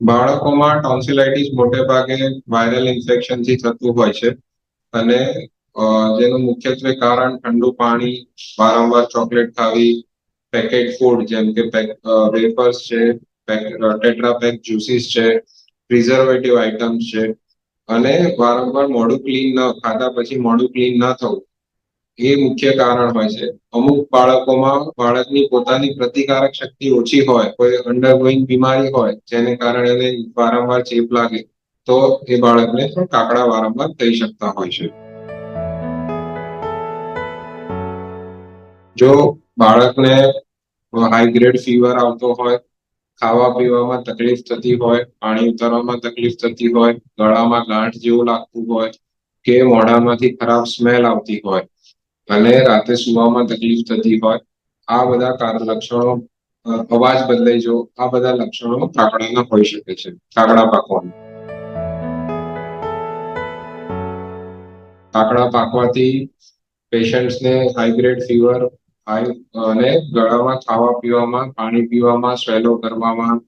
બાળકોમાં ટોન્સિલાઇટિસ મોટે ભાગે વાયરલ ઇન્ફેક્શનથી થતું હોય છે. અને જેનું મુખ્યત્વે કારણ ઠંડુ પાણી, વારંવાર ચોકલેટ ખાવી પેકેટ ફૂડ જેમ કે વેફર્સ છે ટેટ્રા પેક જ્યુસીસ છે પ્રિઝર્વેટિવ આઇટમ્સ છે. અને વારંવાર મોઢું ક્લીન ન, ખાધા પછી મોઢું ક્લીન ન થવું. એ મુખ્ય કારણ હોય છે. અમુક બાળકોમાં બાળકની પોતાની પ્રતિકારક શક્તિ ઓછી હોય, કોઈ અંડરગોઈંગ બીમારી હોય, જેને કારણે એને વારંવાર ચેપ લાગે, તો એ બાળકને પણ કાકડા વારંવાર થઈ શકતા હોય છે. જો બાળકને હાઈ ગ્રેડ ફીવર આવતો હોય, ખાવા પીવામાં તકલીફ થતી હોય, પાણી ઉતારવામાં તકલીફ થતી હોય, ગળામાં ગાંઠ જેવું લાગતું હોય, કે મોઢામાંથી ખરાબ સ્મેલ આવતી હોય અને રાતે સુવામાં તકલીફ થતી હોય, આ બધા કારણ લક્ષણો અવાજ બદલાઈ જો આ બધા લક્ષણો કાકડાના હોઈ શકે છે, કાકડા પાકવાના. કાકડા પાકવાથી પેશન્ટ્સને હાઈ ગ્રેડ ફીવર હાઈ અને ગળામાં ખાવા પીવામાં, પાણી પીવામાં, સ્વેલો કરવામાં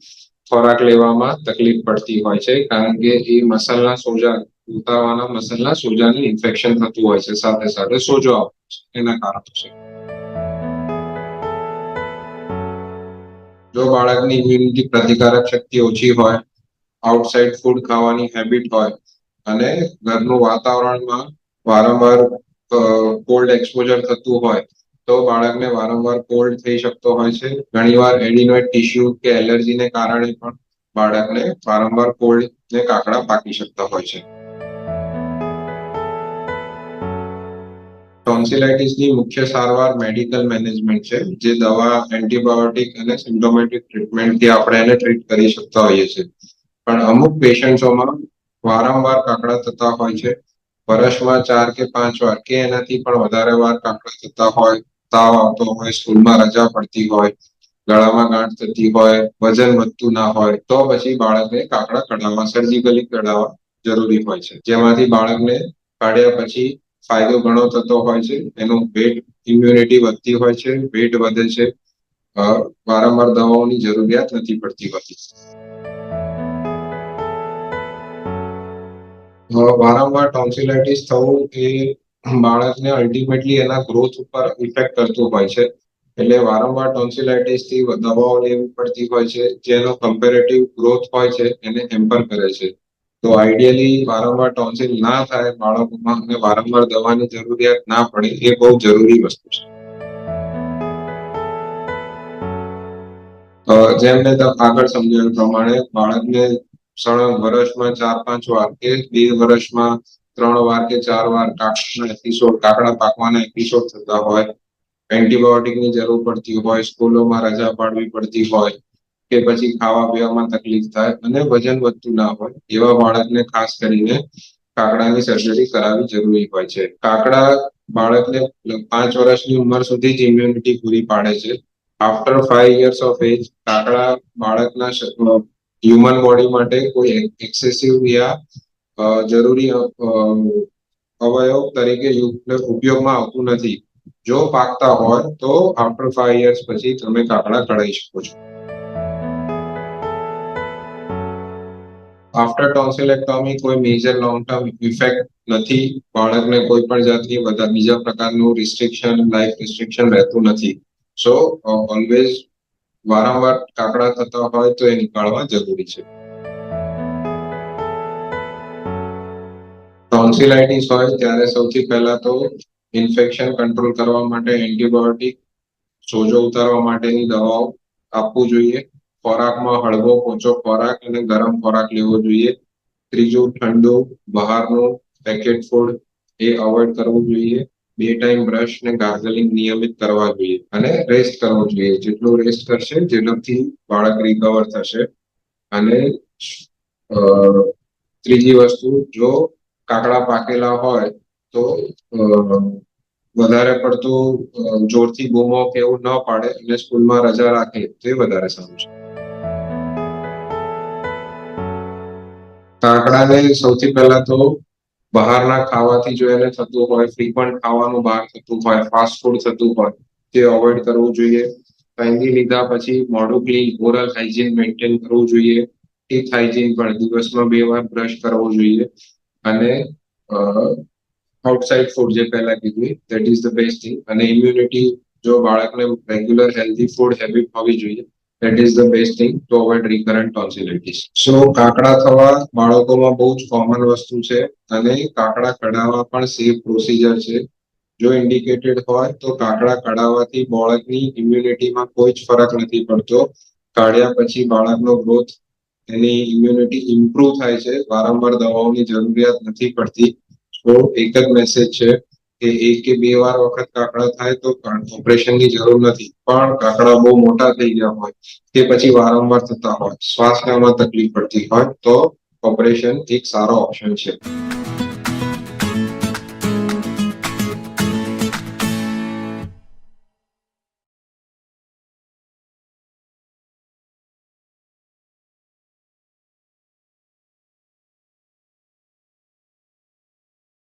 ખોરાક લેવામાં તકલીફ પડતી હોય છે, કારણ કે એ મસલના સોજા ઉતારવાના મસલના સોજાનું ઇન્ફેક્શન થતું હોય છે, સાથે સાથે સોજો આવે છે, એના કારણો છે. જો બાળકની ઇમ્યુનિટી પ્રતિકારક શક્તિ ઓછી હોય આઉટસાઇડ ફૂડ ખાવાની હેબિટ હોય, અને ઘરનું વાતાવરણમાં વારંવાર કોલ્ડ એક્સપોઝર થતું હોય તો બાળકને વારંવાર કોલ્ડ થઈ શકતો હોય છે. ઘણીવાર એડિનોઇડ ટિશ્યુ કે એલર્જીને કારણે પણ બાળકને વારંવાર કોલ્ડ ને કાકડા પાકી શકતા હોય છે. ટોન્સિલાઇટિસની મુખ્ય સારવાર મેડિકલ મેનેજમેન્ટ છે, જે દવા એન્ટીબાયોટિક અને સિમ્પ્ટોમેટિક ટ્રીટમેન્ટથી આપણે એને ટ્રીટ કરી શકતા હોઈએ છીએ. પણ અમુક પેશન્ટ્સોમાં વારંવાર કાકડા થતા હોય છે. વર્ષમાં ચાર કે પાંચ વાર કે એનાથી પણ વધારે વાર કાકડા થતા હોય તાવ આવતો હોય, સ્કૂલમાં રજા પડતી હોય, ગળામાં ગાંઠ થતી હોય, વજન વધતું ના હોય, તો પછી બાળકને કાકડા કઢાવવા સર્જિકલી કઢાવવા જરૂરી હોય છે. જેમાંથી બાળકને કાઢ્યા પછી ફાયદો ઘણો થતો હોય છે. એનું વેટ ઇમ્યુનિટી વધતી હોય છે. વેટ વધે છે. વારંવાર દવાઓની જરૂરિયાત નથી પડતી હોતી. વારંવાર ટોન્સિલાઇટિસ થવું એ બાળકને અલ્ટિમેટલી એના ગ્રોથ ઉપર ઇફેક્ટ કરતું હોય છે. એટલે વારંવાર ટોન્સિલાઇટિસથી દવાઓ લેવી પડતી હોય છે. જેનો કમ્પેરેટિવ ગ્રોથ હોય છે, એને હેમ્પર કરે છે. તો આઈડિયલી વારંવાર ટોન્સિલ ના થાય બાળકોમાં અને વારંવાર દવાની જરૂરિયાત ના પડે, એ બહુ જરૂરી વસ્તુ છે. જેમ મેં આગળ સમજાવ્યું પ્રમાણે બાળકને સળંગ વર્ષમાં ચાર પાંચ વાર કે બે વર્ષમાં ત્રણ વાર કે ચાર વાર એપિસોડ કાકડા પાકવાના એપિસોડ થતા હોય એન્ટીબાયોટિકની જરૂર પડતી હોય, સ્કૂલોમાં રજા પાડવી પડતી હોય કે પછી ખાવા પીવામાં તકલીફ થાય અને વજન વધતું ના હોય, એવા બાળકને ખાસ કરીને કાકડાની સર્જરી કરાવવી જરૂરી હોય છે. કાકડા બાળકને પાંચ વર્ષની ઉંમર સુધી જ ઇમ્યુનિટી પૂરી પાડે છે. After five years of age કાકડા બાળકના હ્યુમન બોડી માટે કોઈ એક્સેસિવ યા જરૂરી અવયવ તરીકે ઉપયોગમાં આવતું નથી. જો પાકતા હોય તો આફ્ટર ફાઈવ યર્સ પછી તમે કાકડા કઢાઈ શકો છો. આફ્ટર ટોન્સિલેક્ટોમી કોઈ મેજર લોંગ ટર્મ ઇફેક્ટ નથી. બાળકને કોઈ પણ જાતની બધા બીજા પ્રકારનું રિસ્ટ્રિક્શન લાઈફ રિસ્ટ્રિક્શન રહેતું નથી. સો ઓલવેઝ વારંવાર કાકડા થતા હોય તો એ નીકાળવા જરૂરી છે. ટોન્સિલાઇટિસ હોય, ત્યારે સૌથી પહેલા તો ઇન્ફેક્શન કંટ્રોલ કરવા માટે એન્ટીબાયોટિક સોજો ઉતારવા માટેની દવાઓ આપવું જોઈએ. ખોરાકમાં હળવો પોચો ખોરાક અને ગરમ ખોરાક લેવો જોઈએ. ત્રીજું, ઠંડુ બહારનું પેકેટ ફૂડ એ અવોઇડ કરવું જોઈએ. બે ટાઈમ બ્રશ ને ગાર્ગલિંગ નિયમિત કરવા જોઈએ અને રેસ્ટ કરવો જોઈએ. જેટલું રેસ્ટ કરશે જેનાથી બાળક રિકવર થશે. અને ત્રીજી વસ્તુ, જો કાકડા પાકેલા હોય તો વધારે પડતું જોરથી બૂમો કે એવું ન પાડે અને સ્કૂલમાં રજા રાખે તો એ વધારે સારું છે. કાકડાને સૌથી પહેલા તો બહારના ખાવાથી જો એને થતું હોય ફ્રીક્વન્ટ ખાવાનું બહાર થતું હોય, ફાસ્ટ ફૂડ થતું હોય, તે અવોઇડ કરવું જોઈએ. પહેલી લીધા પછી મોઢું ક્લીન, ઓરલ હાઇજીન મેન્ટેન કરવું જોઈએ. ટીથ હાઇજીન પણ દિવસમાં બે વાર બ્રશ કરવો જોઈએ. અને આઉટસાઇડ ફૂડ જે પહેલા કીધું that is the best thing અને ઇમ્યુનિટી જો બાળકને રેગ્યુલર હેલ્ધી ફૂડ હેબિટ હોવી જોઈએ that is the best thing to avoid recurrent tonsillitis so કાકડા થવા બાળકોમાં બહુ જ કોમન વસ્તુ છે અને કાકડા કઢાવવા પણ સેફ પ્રોસિજર છે. જો ઇન્ડિકેટેડ હોય તો કાકડા કઢાવવાથી બાળકની ઇમ્યુનિટીમાં કોઈ જ ફરક નથી પડતો. કાઢ્યા પછી બાળકનો ગ્રોથ એની ઇમ્યુનિટી ઇમ્પ્રુવ થાય છે. વારંવાર દવાઓની જરૂરિયાત નથી પડતી. તો એક જ મેસેજ છે કે એક કે બે વાર વખત કાકડા થાય તો ઓપરેશનની જરૂર નથી. પણ કાકડા બહુ મોટા થઈ ગયા હોય કે પછી વારંવાર થતા હોય. શ્વાસનામાં તકલીફ પડતી હોય તો ઓપરેશન એક સારો ઓપ્શન છે.